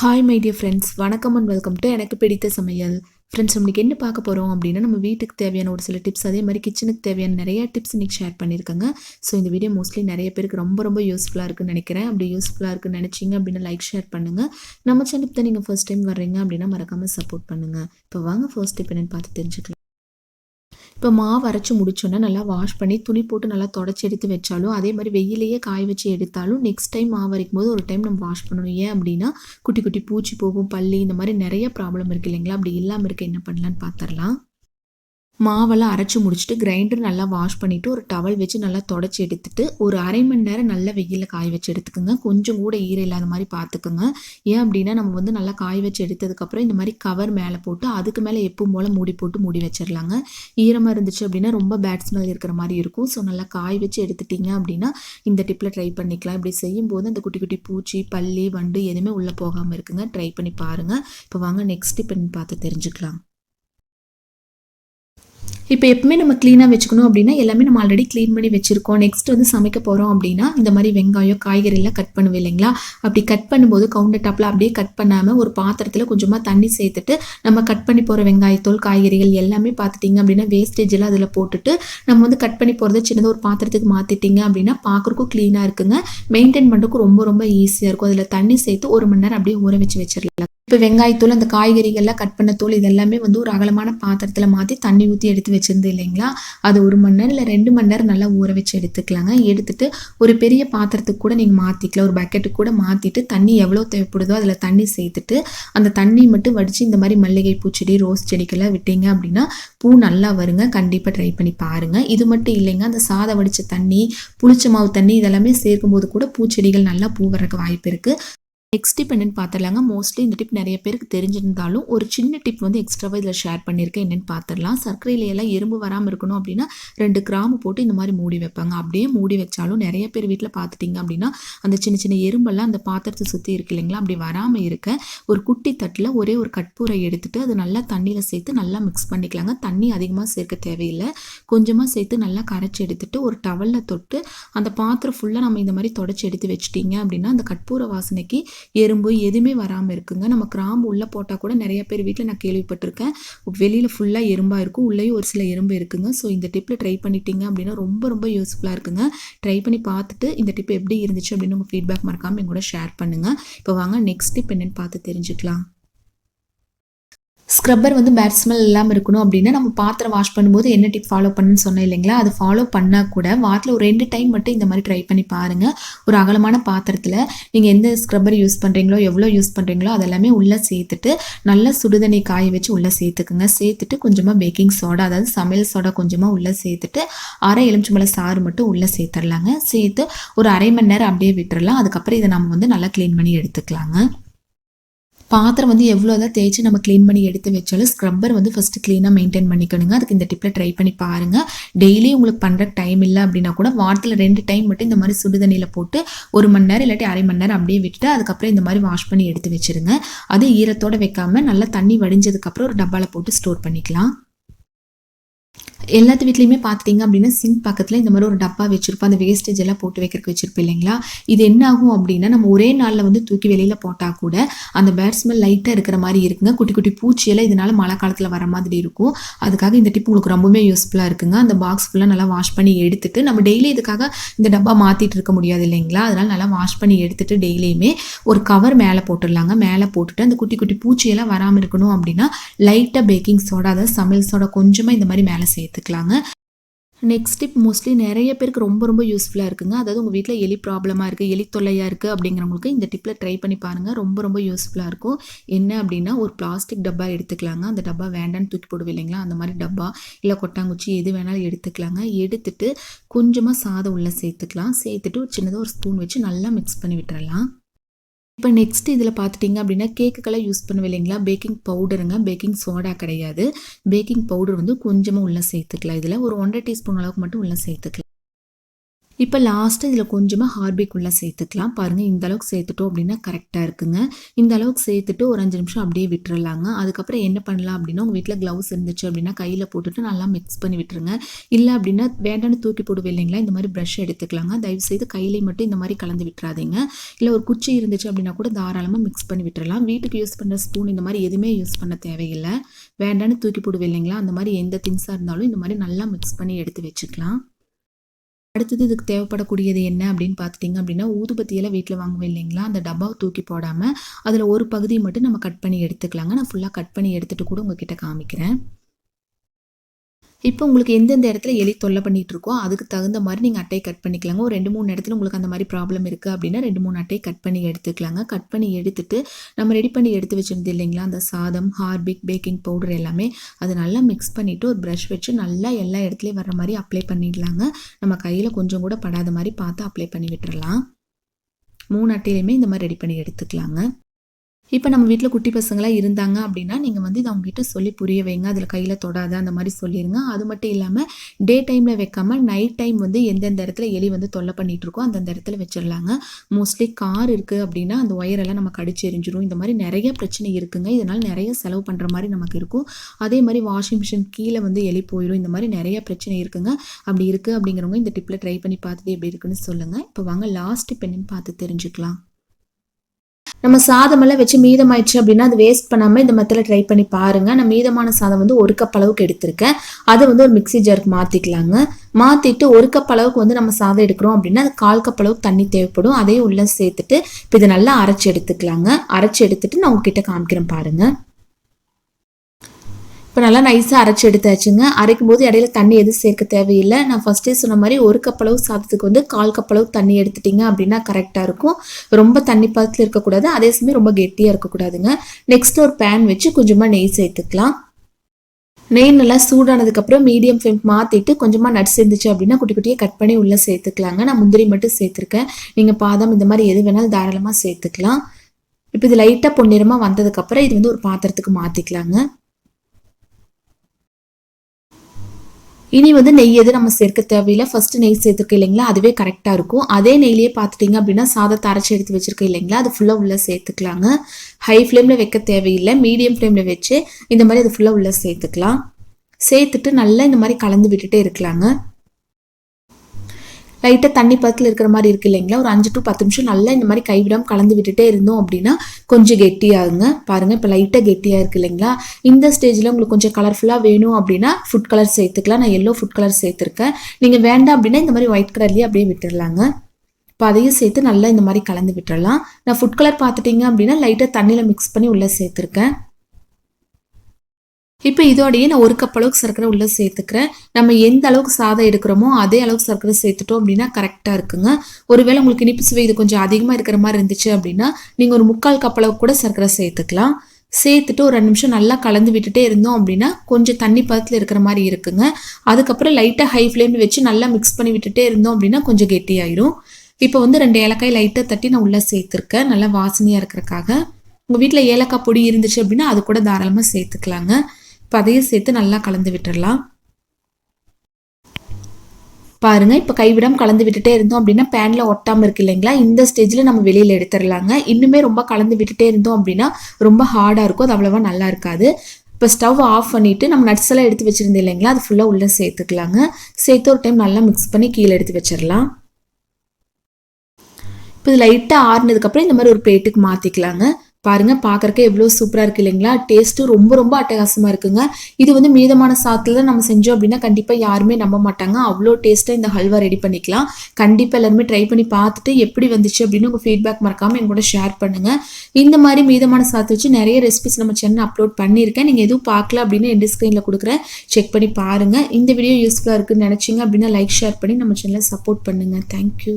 Hi my dear friends வணக்கம் and welcome to எனக்கு பிடித்த சமையல். ஃப்ரெண்ட்ஸ் இன்னைக்கு என்ன பார்க்க போகிறோம் அப்படின்னா நம்ம வீட்டுக்கு தேவையான ஒரு சில டிப்ஸ் அதே மாதிரி கிச்சனுக்கு தேவையான நிறைய டிப்ஸ் இன்னைக்கு ஷேர் பண்ணியிருக்காங்க. ஸோ இந்த வீடியோ மோஸ்ட்லி நிறைய பேருக்கு ரொம்ப ரொம்ப யூஸ்ஃபுல்லாக இருக்குன்னு நினைக்கிறேன். அப்படி யூஸ்ஃபுல்லாக இருக்குன்னு நினச்சிங்க அப்படின்னா லைக் ஷேர் பண்ணுங்கள் நம்ம சேனலுக்கு தான் நீங்கள் ஃபர்ஸ்ட் டைம் வர்றீங்க அப்படின்னா மறக்காமல் சப்போர்ட் பண்ணுங்கள் இப்போ வாங்க ஃபர்ஸ்ட் டிப் என்னென்னு பார்த்து தெரிஞ்சுக்கலாம். இப்போ மாவு அரைச்சி முடிச்சோன்னே நல்லா வாஷ் பண்ணி துணி போட்டு நல்லா தொடச்சி எடுத்து வச்சாலும் அதே மாதிரி வெயிலேயே காய வச்சு எடுத்தாலும் நெக்ஸ்ட் டைம் மாவு அரைக்கும் போது ஒரு டைம் நம்ம வாஷ் பண்ணணும். ஏன் அப்படின்னா குட்டி குட்டி பூச்சி போகும் பள்ளி இந்த மாதிரி நிறைய ப்ராப்ளம் இருக்கு இல்லைங்களா? அப்படி இல்லாமல் இருக்க என்ன பண்ணலான்னு பார்த்துடலாம் மாவெல்லாம் அரைச்சி முடிச்சுட்டு கிரைண்டர் நல்லா வாஷ் பண்ணிவிட்டு ஒரு டவல் வச்சு நல்லா தொடச்சி எடுத்துட்டு ஒரு அரை மணி நேரம் நல்லா வெயிலில் காய வச்சு எடுத்துக்கோங்க. கொஞ்சம் கூட ஈரம் இல்லாத மாதிரி பார்த்துக்குங்க. ஏன் அப்படின்னா நம்ம வந்து நல்லா காய வச்சு எடுத்ததுக்கப்புறம் இந்த மாதிரி கவர் மேலே போட்டு அதுக்கு மேலே எப்பவும் போல் மூடி போட்டு மூடி வச்சிடலாங்க. ஈரமாக இருந்துச்சு அப்படின்னா ரொம்ப பேட் ஸ்மெல் இருக்கிற மாதிரி இருக்கும். ஸோ நல்லா காய வச்சு எடுத்துட்டிங்க அப்படின்னா இந்த டிப்பில் ட்ரை பண்ணிக்கலாம். இப்படி செய்யும்போது அந்த குட்டி குட்டி பூச்சி பள்ளி வண்டு எதுவுமே உள்ளே போகாமல் இருக்குங்க. ட்ரை பண்ணி பாருங்கள் இப்போ வாங்க நெக்ஸ்ட் டிப் பார்த்து தெரிஞ்சுக்கலாம். இப்போ எப்பவுமே நம்ம க்ளீனாக வச்சுக்கணும் அப்படின்னா எல்லாமே நம்ம ஆல்ரெடி க்ளீன் பண்ணி வச்சுருக்கோம். நெக்ஸ்ட் வந்து சமைக்க போகிறோம் அப்படின்னா இந்த மாதிரி வெங்காயம் காய்கறிலாம் கட் பண்ணுவேன் இல்லைங்களா? அப்படி கட் பண்ணும்போது கவுண்டர் டாப்பில் அப்படியே கட் பண்ணாமல் ஒரு பாத்திரத்தில் கொஞ்சமாக தண்ணி சேர்த்துட்டு நம்ம கட் பண்ணி போகிற வெங்காயத்தோல் காய்கறிகள் எல்லாமே பார்த்துட்டிங்க அப்படின்னா வேஸ்டேஜ் எல்லாம் அதில் போட்டுட்டு நம்ம வந்து கட் பண்ணி போகிறத சின்னதாக ஒரு பாத்திரத்துக்கு மாற்றிட்டிங்க அப்படின்னா பார்க்குறக்கும் க்ளீனாக இருக்குங்க. மெயின்டைன் பண்ணுறதுக்கும் ரொம்ப ரொம்ப ஈஸியாக இருக்கும். அதில் தண்ணி சேர்த்து ஒரு மணி நேரம் அப்படியே ஊற வச்சு வச்சிடலாம் இப்போ வெங்காயத்தூள் அந்த காய்கறிகள்லாம் கட் பண்ண தூள் இதெல்லாமே வந்து ஒரு அகலமான பாத்திரத்தில் மாற்றி தண்ணி ஊற்றி எடுத்து வச்சுருந்து இல்லைங்களா? அது ஒரு மணி நேரம் இல்லை ரெண்டு மணி நேரம் நல்லா ஊற வச்சு எடுத்துக்கலாங்க. எடுத்துட்டு ஒரு பெரிய பாத்திரத்துக்கு கூட நீங்கள் மாற்றிக்கலாம் ஒரு பக்கெட்டுக்கு கூட மாற்றிட்டு தண்ணி எவ்வளோ தேவைப்படுதோ அதில் தண்ணி சேர்த்துட்டு அந்த தண்ணி மட்டும் வடித்து இந்த மாதிரி மல்லிகை பூச்செடி ரோஸ் செடிக்கெல்லாம் விட்டீங்க அப்படின்னா பூ நல்லா வருங்க. கண்டிப்பாக ட்ரை பண்ணி பாருங்கள் இது மட்டும் இல்லைங்க. அந்த சாதம் வடித்த தண்ணி புளிச்ச மாவு தண்ணி இதெல்லாமே சேர்க்கும்போது கூட பூச்செடிகள் நல்லா பூ வர்றதுக்கு வாய்ப்பு இருக்குது நெக்ஸ்ட் டிப் என்னென்னு பார்த்துடலாங்க மோஸ்ட்லி இந்த டிப் நிறைய பேருக்கு தெரிஞ்சிருந்தாலும் ஒரு சின்ன டிப் வந்து எக்ஸ்ட்ராவாக இதில் ஷேர் பண்ணியிருக்கேன். என்னென்னு பார்த்துடலாம் சர்க்கரையிலையெல்லாம் எறும்பு வராமல் இருக்கணும் அப்படின்னா ரெண்டு கிராம்பு போட்டு இந்த மாதிரி மூடி வைப்பாங்க. அப்படியே மூடி வச்சாலும் நிறைய பேர் வீட்டில் பார்த்துட்டிங்க அப்படின்னா அந்த சின்ன சின்ன எறும்பெல்லாம் அந்த பாத்திரத்தை சுற்றி இருக்கு இல்லைங்களா? அப்படி வராமல் இருக்க ஒரு குட்டி தட்டில் ஒரே ஒரு கட்பூரை எடுத்துட்டு அது நல்லா தண்ணியில் சேர்த்து நல்லா மிக்ஸ் பண்ணிக்கலாங்க. தண்ணி அதிகமாக சேர்க்க தேவையில்லை. கொஞ்சமாக சேர்த்து நல்லா கரைச்சி எடுத்துட்டு ஒரு டவலில் தொட்டு அந்த பாத்திரம் ஃபுல்லாக நம்ம இந்த மாதிரி தொடச்சி எடுத்து வச்சிட்டிங்க அப்படின்னா அந்த கற்பூர வாசனைக்கு எறும்பு எதுவுமே வராமல் இருக்குங்க. நம்ம கிராம்பு உள்ளே போட்டால் கூட நிறைய பேர் வீட்டில் நான் கேள்விப்பட்டிருக்கேன். வெளியில் ஃபுல்லாக எறும்பாக இருக்கும். உள்ளேயும் ஒரு சில எறும்பு இருக்குங்க. ஸோ இந்த டிப்பில் ட்ரை பண்ணிட்டீங்க அப்படின்னா ரொம்ப ரொம்ப யூஸ்ஃபுல்லாக இருக்குங்க. ட்ரை பண்ணி பார்த்துட்டு இந்த டிப் எப்படி இருந்துச்சு அப்படின்னு உங்கள் ஃபீட்பேக் மறக்காமல் எங்கூட ஷேர் பண்ணுங்கள் இப்போ வாங்க நெக்ஸ்ட் டிப் என்னென்னு பார்த்து தெரிஞ்சுக்கலாம். ஸ்க்ரப்பர் வந்து பேட் ஸ்மெல் இல்லாமல் இருக்கணும் அப்படின்னா நம்ம பாத்திரம் வாஷ் பண்ணும்போது என்ன டிப் ஃபாலோ பண்ணுன்னு சொன்னேன் இல்லைங்களா? அது ஃபாலோ பண்ணால் கூட வாரத்தில் ஒரு ரெண்டு டைம் மட்டும் இந்த மாதிரி ட்ரை பண்ணி பாருங்கள் ஒரு அகலமான பாத்திரத்தில் நீங்கள் எந்த ஸ்க்ரப்பர் யூஸ் பண்ணுறீங்களோ எவ்வளோ யூஸ் பண்ணுறீங்களோ அதெல்லாமே உள்ளே சேர்த்துட்டு நல்லா சுடுதண்ணி காய வச்சு உள்ளே சேர்த்துக்குங்க. சேர்த்துட்டு கொஞ்சமாக பேக்கிங் சோடா அதாவது சமையல் சோடா கொஞ்சமாக உள்ளே சேர்த்துட்டு அரை எலுமிச்சம்பழ சாறு மட்டும் உள்ளே சேர்த்துடலாங்க. சேர்த்து ஒரு அரை மணி நேரம் அப்படியே விட்டுறலாம். அதுக்கப்புறம் இதை நம்ம வந்து நல்லா க்ளீன் பண்ணி எடுத்துக்கலாங்க. பாத்திரம் வந்து எவ்வளோ தான் தேய்ச்சி நம்ம க்ளீன் பண்ணி எடுத்து வச்சாலும் ஸ்க்ரப்பர் வந்து ஃபஸ்ட்டு க்ளீனாக மெயின்டைன் பண்ணிக்கணுங்க. அதுக்கு இந்த டிப்பில் ட்ரை பண்ணி பாருங்கள் டெய்லி உங்களுக்கு பண்ணுற டைம் இல்லை அப்படின்னா கூட வாரத்தில் ரெண்டு டைம் மட்டும் இந்த மாதிரி சுடுதண்ணியில் போட்டு ஒரு மணி நேரம் இல்லாட்டி அரை மணி நேரம் அப்படியே விட்டுட்டு அதுக்கப்புறம் இந்த மாதிரி வாஷ் பண்ணி எடுத்து வச்சுருங்க. அது ஈரத்தோடு வைக்காமல் நல்லா தண்ணி வடிஞ்சதுக்கப்புறம் ஒரு டப்பாவில் போட்டு ஸ்டோர் பண்ணிக்கலாம். எல்லாத்து வீட்லேயுமே பார்த்துட்டிங்க அப்படின்னா சிங்க் பக்கத்தில் இந்த மாதிரி ஒரு டப்பா வச்சுருப்போம். அந்த வேஸ்டேஜ் எல்லாம் போட்டு வைக்கிறதுக்கு வச்சுருப்போம் இல்லைங்களா? இது என்ன ஆகும் அப்படின்னா நம்ம ஒரே நாளில் வந்து தூக்கி வெளியில் போட்டால் கூட அந்த பேட் ஸ்மெல் லைட்டாக இருக்கிற மாதிரி இருக்குங்க. குட்டி குட்டி பூச்சியெல்லாம் இதனால் மழை காலத்தில் வர மாதிரி இருக்கும். அதுக்காக இந்த டிப் உங்களுக்கு ரொம்பவே யூஸ்ஃபுல்லாக இருக்குங்க. அந்த பாக்ஸ் ஃபுல்லாக நல்லா வாஷ் பண்ணி எடுத்துட்டு நம்ம டெய்லி இதுக்காக இந்த டப்பா மாற்றிட்டு இருக்க முடியாது இல்லைங்களா? அதனால் நல்லா வாஷ் பண்ணி எடுத்துட்டு டெய்லியுமே ஒரு கவர் மேலே போட்டுடலாங்க. மேலே போட்டுட்டு அந்த குட்டி குட்டி பூச்சியெல்லாம் வராமல் இருக்கணும் அப்படின்னா லைட்டாக பேக்கிங் சோடா அதாவது சமையல் சோடா கொஞ்சமாக இந்த மாதிரி மேலே எடுத்துக்கலாங்க. நெக்ஸ்ட் டிப் மோஸ்ட்லி நிறைய பேருக்கு ரொம்ப ரொம்ப யூஸ்ஃபுல்லாக இருக்குங்க. அதாவது உங்கள் வீட்டில் எலி ப்ராப்ளமாக இருக்குது எலி தொல்லையாக இருக்குது அப்படிங்கிறவங்களுக்கு இந்த டிப்பில் ட்ரை பண்ணி பாருங்கள் ரொம்ப ரொம்ப யூஸ்ஃபுல்லாக இருக்கும். என்ன அப்படின்னா ஒரு பிளாஸ்டிக் டப்பா எடுத்துக்கலாங்க. அந்த டப்பா வேண்டான்னு தூக்கி போடுவோம் இல்லைங்களா? அந்த மாதிரி டப்பா. இல்லை கொட்டாங்குச்சி எது வேணாலும் எடுத்துக்கலாங்க. எடுத்துட்டு கொஞ்சமாக சாதம் உள்ளே சேர்த்துக்கலாம். சேர்த்துட்டு ஒரு சின்னதாக ஒரு ஸ்பூன் வச்சு நல்லா மிக்ஸ் பண்ணி விட்டுறலாம். இப்போ நெக்ஸ்ட் இதில் பார்த்துட்டிங்க அப்படின்னா கேக்குக்கெல்லாம் யூஸ் பண்ணுவோம் இல்லைங்களா? பேக்கிங் பவுடருங்க பேக்கிங் சோடா கிடையாது. பேக்கிங் பவுடர் வந்து கொஞ்சமாக உள்ளே சேர்த்துக்கலாம். இதில் ஒரு ஒன்றரை டீஸ்பூன் அளவுக்கு மட்டும் உள்ளே சேர்த்துக்கலாம். இப்போ லாஸ்ட்டு இதில் கொஞ்சமாக ஹார்பிக் உள்ள சேர்த்துக்கலாம். பாருங்கள் இந்த அளவுக்கு சேர்த்துட்டோம் அப்படின்னா கரெக்டாக இருக்குங்க. இந்த அளவுக்கு சேர்த்துட்டு ஒரு அஞ்சு நிமிஷம் அப்படியே விட்டுறலாங்க. அதுக்கப்புறம் என்ன பண்ணலாம் அப்படின்னா உங்கள் வீட்டில் க்ளவுஸ் இருந்துச்சு அப்படின்னா கையில் போட்டுட்டு நல்லா மிக்ஸ் பண்ணி விட்டுருங்க. இல்லை அப்படின்னா வேண்டான்னு தூக்கி போடுவே இல்லைங்களா இந்த மாதிரி ப்ரஷ் எடுத்துக்கலாங்க. தயவுசெய்து கையிலே மட்டும் இந்த மாதிரி கலந்து விட்டுறாதீங்க. இல்லை ஒரு குச்சி இருந்துச்சு அப்படின்னா கூட தாராளமாக மிக்ஸ் பண்ணி விட்டுறலாம். வீட்டுக்கு யூஸ் பண்ணுற ஸ்பூன் இந்த மாதிரி எதுவுமே யூஸ் பண்ண தேவையில்லை. வேண்டான்னு தூக்கி போடுவே இல்லைங்களா அந்த மாதிரி எந்த திங்ஸாக இருந்தாலும் இந்த மாதிரி நல்லா மிக்ஸ் பண்ணி எடுத்து வச்சுக்கலாம். அடுத்தது இதுக்கு தேவைப்படக்கூடியது என்ன அப்படின்னு பார்த்துட்டிங்க அப்படின்னா ஊதுபத்தியெல்லாம் வீட்டில் வாங்குவேன் இல்லைங்களா? அந்த டப்பாவை தூக்கி போடாமல் அதில் ஒரு பகுதியை மட்டும் நம்ம கட் பண்ணி எடுத்துக்கலாங்க. நான் ஃபுல்லாக கட் பண்ணி எடுத்துகிட்டு கூட உங்ககிட்ட காமிக்கிறேன். இப்போ உங்களுக்கு எந்தெந்த இடத்துல எலி தொல்லை பண்ணிகிட்டு இருக்கோ அதுக்கு தகுந்த மாதிரி நீங்கள் அட்டையை கட் பண்ணிக்கலாங்க. ஒரு ரெண்டு மூணு இடத்துல உங்களுக்கு அந்த மாதிரி ப்ராப்ளம் இருக்குது அப்படின்னா ரெண்டு மூணு அட்டையை கட் பண்ணி எடுத்துக்கலாங்க. கட் பண்ணி எடுத்துட்டு நம்ம ரெடி பண்ணி எடுத்து வச்சிருந்தது இல்லைங்களா? அந்த சாதம் ஹார்பிக் பேக்கிங் பவுடர் எல்லாமே அதை நல்லா மிக்ஸ் பண்ணிவிட்டு ஒரு ப்ரஷ் வச்சு நல்லா எல்லா இடத்துலையும் வர மாதிரி அப்ளை பண்ணிடலாங்க. நம்ம கையில் கொஞ்சம் கூட படாத மாதிரி பார்த்து அப்ளை பண்ணி விட்டுறலாம். மூணு அட்டையிலையுமே இந்த மாதிரி ரெடி பண்ணி எடுத்துக்கலாங்க. இப்போ நம்ம வீட்டில் குட்டி பசங்களாம் இருந்தாங்க அப்படின்னா நீங்கள் வந்து இதை அவங்ககிட்ட சொல்லி புரிய வைங்க. அதில் கையில் தொடாத அந்த மாதிரி சொல்லிடுங்க அது மட்டும் இல்லாமல் டே டைமில் வைக்காமல் நைட் டைம் வந்து எந்தெந்த இடத்துல எலி வந்து தொல்லை பண்ணிகிட்டு இருக்கோ அந்தந்த இடத்துல வச்சிடலாங்க. மோஸ்ட்லி கார் இருக்குது அப்படின்னா அந்த ஒயரெல்லாம் நம்ம கடிச்சு எரிஞ்சிரும். இந்த மாதிரி நிறைய பிரச்சனை இருக்குங்க. இதனால் நிறைய செலவு பண்ணுற மாதிரி நமக்கு இருக்கும். அதே மாதிரி வாஷிங் மிஷின் கீழே வந்து எலி போயிடும் இந்த மாதிரி நிறைய பிரச்சனை இருக்குங்க. அப்படி இருக்குது அப்படிங்கிறவங்க இந்த டிப்பில் ட்ரை பண்ணி பார்த்துட்டு எப்படி இருக்குன்னு சொல்லுங்கள் இப்போ வாங்க லாஸ்ட் இப்போ பார்த்து தெரிஞ்சுக்கலாம். நம்ம சாதமெல்லாம் வச்சு மீதமாயிடுச்சு அப்படின்னா அது வேஸ்ட் பண்ணாமல் இந்த மெத்தில் ட்ரை பண்ணி பாருங்கள் நான் மீதமான சாதம் வந்து ஒரு கப் அளவுக்கு எடுத்திருக்கேன். அதை வந்து ஒரு மிக்சி ஜாருக்கு மாற்றிக்கலாங்க மாற்றிட்டு ஒரு கப் அளவுக்கு வந்து நம்ம சாதம் எடுக்கிறோம் அப்படின்னா அது கால் கப் அளவுக்கு தண்ணி தேவைப்படும். அதையும் உள்ளே சேர்த்துட்டு இப்போ இதை நல்லா அரைச்சி எடுத்துக்கலாங்க. அரைச்சி எடுத்துட்டு நான் உங்ககிட்ட காமிக்கிறேன் பாருங்கள் இப்போ நல்லா நைஸாக அரைச்சி எடுத்தாச்சுங்க. அரைக்கும் போது இடையில தண்ணி எதுவும் சேர்க்க தேவையில்லை. நான் ஃபஸ்ட்டே சொன்ன மாதிரி ஒரு கப்பளவு சாதத்துக்கு வந்து கால் கப்பளவு தண்ணி எடுத்துட்டிங்க அப்படின்னா கரெக்டாக இருக்கும். ரொம்ப தண்ணி பதத்தில் இருக்கக்கூடாது. அதே சமயம் ரொம்ப கெட்டியாக இருக்கக்கூடாதுங்க. நெக்ஸ்ட் ஒரு பேன் வச்சு கொஞ்சமாக நெய் சேர்த்துக்கலாம். நெய் நல்லா சூடானதுக்கப்புறம் மீடியம் ஃப்ளேம் மாற்றிட்டு கொஞ்சமாக நட்ஸ் இருந்துச்சு அப்படின்னா குட்டி குட்டியாக கட் பண்ணி உள்ளே சேர்த்துக்கலாங்க. நான் முந்திரி மட்டும் சேர்த்துருக்கேன். நீங்கள் பாதாம் இந்த மாதிரி எது வேணாலும் தாராளமாக சேர்த்துக்கலாம். இப்போ இது லைட்டாக பொன்னிறமாக வந்ததுக்கப்புறம் இது வந்து ஒரு பாத்திரத்துக்கு மாற்றிக்கலாங்க இனி வந்து நெய் எது நம்ம சேர்க்க தேவையில்லை? ஃபர்ஸ்ட் நெய் சேர்த்துருக்க இல்லைங்களா? அதுவே கரெக்டாக இருக்கும். அதே நெய்லேயே பார்த்துட்டிங்க அப்படின்னா சாதத்தை அரைச்சி எடுத்து வச்சிருக்க இல்லைங்களா? அது ஃபுல்லாக உள்ளே சேர்த்துக்கலாங்க. ஹை ஃப்ளேமில் வைக்க தேவையில்லை. மீடியம் ஃப்ளேமில் வச்சு இந்த மாதிரி அது ஃபுல்லாக உள்ளே சேர்த்துக்கலாம். சேர்த்துட்டு நல்லா இந்த மாதிரி கலந்து விட்டுட்டே இருக்கலாங்க. லைட்டாக தண்ணி பத்தில் இருக்கிற மாதிரி இருக்கு இல்லைங்களா? ஒரு அஞ்சு டு பத்து நிமிஷம் நல்லா இந்த மாதிரி கைவிடாமல் கலந்து விட்டுட்டே இருந்தோம் அப்படின்னா கொஞ்சம் கெட்டியாகுங்க. பாருங்கள் இப்போ லைட்டாக கெட்டியாக இருக்கு இல்லைங்களா? இந்த ஸ்டேஜில் உங்களுக்கு கொஞ்சம் கலர்ஃபுல்லாக வேணும் அப்படின்னா ஃபுட் கலர் சேர்த்துக்கலாம். நான் எல்லோ ஃபுட் கலர் சேர்த்துருக்கேன். நீங்கள் வேண்டாம் அப்படின்னா இந்த மாதிரி ஒயிட் கலர்லேயே அப்படியே விட்டுடலாங்க இப்போ அதையும் சேர்த்து நல்லா இந்த மாதிரி கலந்து விட்டுறலாம். நான் ஃபுட் கலர் பார்த்துட்டிங்க அப்படின்னா லைட்டாக தண்ணியில் மிக்ஸ் பண்ணி உள்ளே சேர்த்துருக்கேன். இப்போ இதோடையே நான் ஒரு கப் அளவுக்கு சர்க்கரை உள்ளே சேர்த்துக்கிறேன். நம்ம எந்த அளவுக்கு சாதம் எடுக்கிறோமோ அதே அளவுக்கு சர்க்கரை சேர்த்துட்டோம் அப்படின்னா கரெக்டாக இருக்குங்க. ஒருவேளை உங்களுக்கு இனிப்பு சுவை இது கொஞ்சம் அதிகமாக இருக்கிற மாதிரி இருந்துச்சு அப்படின்னா நீங்கள் ஒரு முக்கால் கப் அளவுக்கு கூட சர்க்கரை சேர்த்துக்கலாம். சேர்த்துட்டு ஒரு ரெண்டு நிமிஷம் நல்லா கலந்து விட்டுட்டே இருந்தோம் அப்படின்னா கொஞ்சம் தண்ணி பதத்தில் இருக்கிற மாதிரி இருக்குங்க. அதுக்கப்புறம் லைட்டாக ஹை ஃப்ளேமில் வச்சு நல்லா மிக்ஸ் பண்ணி விட்டுட்டே இருந்தோம் அப்படின்னா கொஞ்சம் கெட்டியாயிரும். இப்போ வந்து ரெண்டு ஏலக்காய் லைட்டாக தட்டி நான் உள்ளே சேர்த்துருக்கேன். நல்லா வாசனையாக இருக்கிறக்காக உங்கள் வீட்டில் ஏலக்காய் பொடி இருந்துச்சு அப்படின்னா அது கூட தாராளமாக சேர்த்துக்கலாங்க. இப்போ அதையும் சேர்த்து நல்லா கலந்து விட்டுடலாம் பாருங்க இப்போ கைவிடாம கலந்து விட்டுட்டே இருந்தோம் அப்படின்னா பேனில் ஒட்டாமல் இருக்கு இல்லைங்களா? இந்த ஸ்டேஜில் நம்ம வெளியில் எடுத்துடலாங்க. இன்னுமே ரொம்ப கலந்து விட்டுட்டே இருந்தோம் அப்படின்னா ரொம்ப ஹார்டாக இருக்கும். அது அவ்வளோவா நல்லா இருக்காது. இப்போ ஸ்டவ் ஆஃப் பண்ணிவிட்டு நம்ம நட்ஸ் எல்லாம் எடுத்து வச்சுருந்தோம் இல்லைங்களா? அது ஃபுல்லாக உள்ளே சேர்த்துக்கலாங்க. சேர்த்து ஒரு டைம் நல்லா மிக்ஸ் பண்ணி கீழே எடுத்து வச்சிடலாம். இப்போ இது லைட்டாக ஆறுனதுக்கப்புறம் இந்த மாதிரி ஒரு பிளேட்டுக்கு மாற்றிக்கலாங்க பாருங்க பார்க்கறக்கு எவ்வளோ சூப்பராக இருக்கு இல்லைங்களா? டேஸ்ட்டும் ரொம்ப ரொம்ப அட்டகாசமாக இருக்குங்க. இது வந்து மீதமான சாத்தில் தான் நம்ம செஞ்சோம் அப்படின்னா கண்டிப்பாக யாருமே நம்ப மாட்டாங்க. அவ்வளோ டேஸ்ட்டாக இந்த ஹல்வா ரெடி பண்ணிக்கலாம். கண்டிப்பாக எல்லாருமே ட்ரை பண்ணி பார்த்துட்டு எப்படி வந்துச்சு அப்படின்னு உங்கள் ஃபீட்பேக் மறக்காமல் என் கூட ஷேர் பண்ணுங்கள் இந்த மாதிரி மீதமான சாத்து வச்சு நிறைய ரெசிபிஸ் நம்ம சேனல் அப்லோட் பண்ணியிருக்கேன். நீங்கள் எதுவும் பார்க்கல அப்படின்னு என் ஸ்க்ரீனில் கொடுக்குறேன். செக் பண்ணி பாருங்கள் இந்த வீடியோ யூஸ்ஃபுல்லாக இருக்குன்னு நினச்சிங்க அப்படின்னா லைக் ஷேர் பண்ணி நம்ம சேனலை சப்போர்ட் பண்ணுங்கள் தேங்க்யூ